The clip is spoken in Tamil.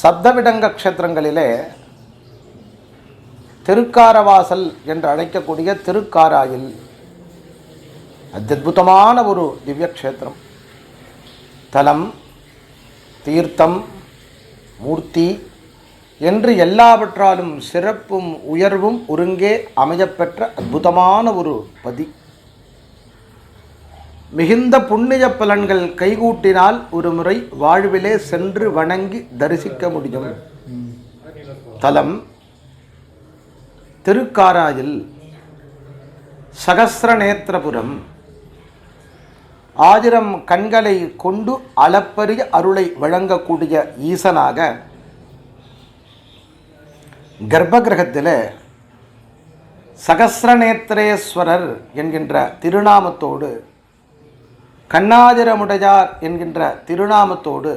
சப்தவிடங்க க்ஷேத்திரங்களிலே திருக்காரவாசல் என்று அழைக்கக்கூடிய திருக்காராயில் அத்தியுதமான ஒரு திவ்ய க்ஷேத்திரம் தலம் தீர்த்தம் மூர்த்தி என்று எல்லாவற்றாலும் சிறப்பும் உயர்வும் ஒருங்கே அமையப்பெற்ற அற்புதமான ஒரு பதி. மிகுந்த புண்ணிய பலன்கள் கைகூட்டினால் ஒரு முறை வாழ்விலே சென்று வணங்கி தரிசிக்க முடியும். தலம் திருக்காராயில் சகசிரநேத்திரபுரம் ஆயிரம் கண்களை கொண்டு அளப்பரிய அருளை வழங்கக்கூடிய ஈசனாக கர்ப்பகிரகத்தில் சகசிரநேத்திரேஸ்வரர் என்கின்ற திருநாமத்தோடு கண்ணாதிரமுடையார் என்கின்ற திருநாமத்தோடு